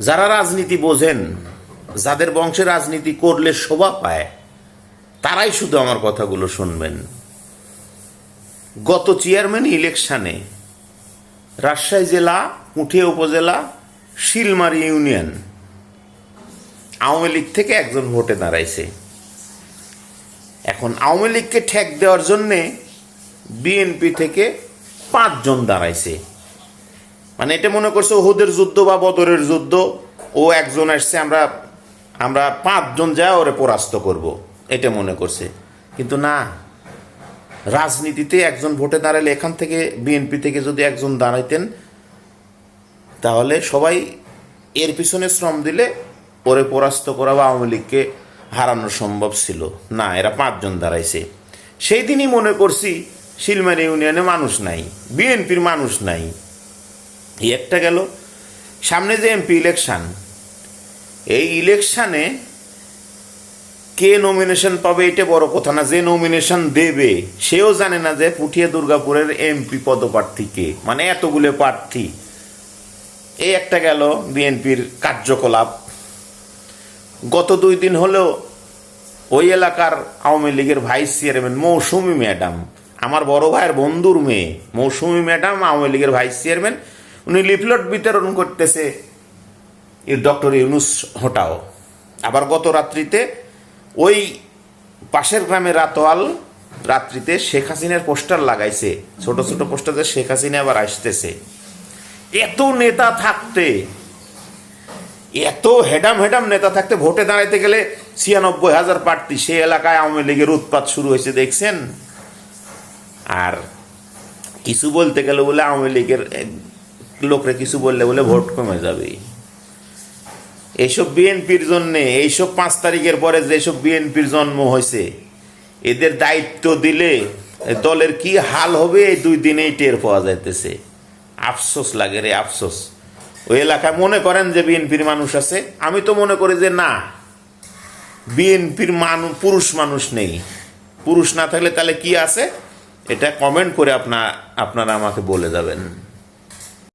যারা রাজনীতি বোঝেন, যাদের বংশে রাজনীতি করলে শোভা পায়, তারাই শুধু আমার কথাগুলো শুনবেন। গত চেয়ারম্যান ইলেকশনে রাজশাহী জেলা, পুঠিয়া উপজেলা, শিলমারি ইউনিয়ন আওয়ামী লীগ থেকে একজন ভোটে দাঁড়াইছে। এখন আওয়ামী লীগকে ঠেক দেওয়ার জন্যে বিএনপি থেকে পাঁচজন দাঁড়াইছে। মানে এটা মনে করছে ওহুদের যুদ্ধ বা বদরের যুদ্ধ, ও একজন আসছে, আমরা আমরা পাঁচজন যা ওরে পরাস্ত করব, এটা মনে করছে। কিন্তু না, রাজনীতিতে একজন ভোটে দাঁড়ালে এখান থেকে বিএনপি থেকে যদি একজন দাঁড়াইতেন, তাহলে সবাই এর পিছনে শ্রম দিলে ওরে পরাস্ত করা বা আওয়ামী লীগকে হারানো সম্ভব ছিল। না, এরা পাঁচজন দাঁড়াইছে। সেই দিনই মনে করছি, শিলমারি ইউনিয়নে মানুষ নাই, বিএনপির মানুষ নাই। এই একটা গেল। সামনে যে এমপি ইলেকশন, এই ইলেকশানে কে নমিনেশন পাবে এটা বড় কথা না, যে নমিনেশন দেবে, সেও জানে না যে পুঠিয়া দুর্গাপুরের এমপি পদপ্রার্থী কে মানে এতগুলো প্রার্থী। এই একটা গেল বিএনপির কার্যকলাপ। গত দুই দিন হলেও ওই এলাকার আওয়ামী লীগের ভাইস চেয়ারম্যান মৌসুমি ম্যাডাম, আমার বড় ভাইয়ের বন্ধুর মেয়ে মৌসুমি ম্যাডাম, আওয়ামী লীগের ভাইস চেয়ারম্যান উনি লিফলেট বিতরণ করতেছে। ডক্টর ইউনুস, হোটাও। আবার গত রাত্রিতে ওই পাশের গ্রামে রাতোয়াল রাত্রিতে শেখ হাসিনার পোস্টার লাগাইছে। ছোট ছোট পোস্টারে শেখ হাসিনা আবার আসতেছে। এত নেতা থাকতে, এত হেডাম হেডাম নেতা থাকতে ভোটে দাঁড়াইতে গেলে ছিয়ানব্বই হাজার প্রার্থী সে এলাকায় আওয়ামী লীগের উৎপাত শুরু হয়েছে, দেখছেন? আর কিছু বলতে গেলে বলে আওয়ামী লীগের লোকরে কিছু বললে বলে ভোট কমে যাবে এইসব বিএনপির জন্যে, এইসব পাঁচ তারিখের পরে যেসব বিএনপির জন্ম হয়েছে, এদের দায়িত্ব দিলে দলের কি হাল হবে, এই দুই দিনেই টের পাওয়া যাইতেছে। আফসোস লাগে রে, আফসোস। ওই এলাকায় মনে করেন যে বিএনপির মানুষ আছে? আমি তো মনে করি যে না। বিএনপির মানুষ পুরুষ মানুষ নেই। পুরুষ না থাকলে তাহলে কি আছে? এটা কমেন্ট করে আপনা আপনারা আমাকে বলে যাবেন।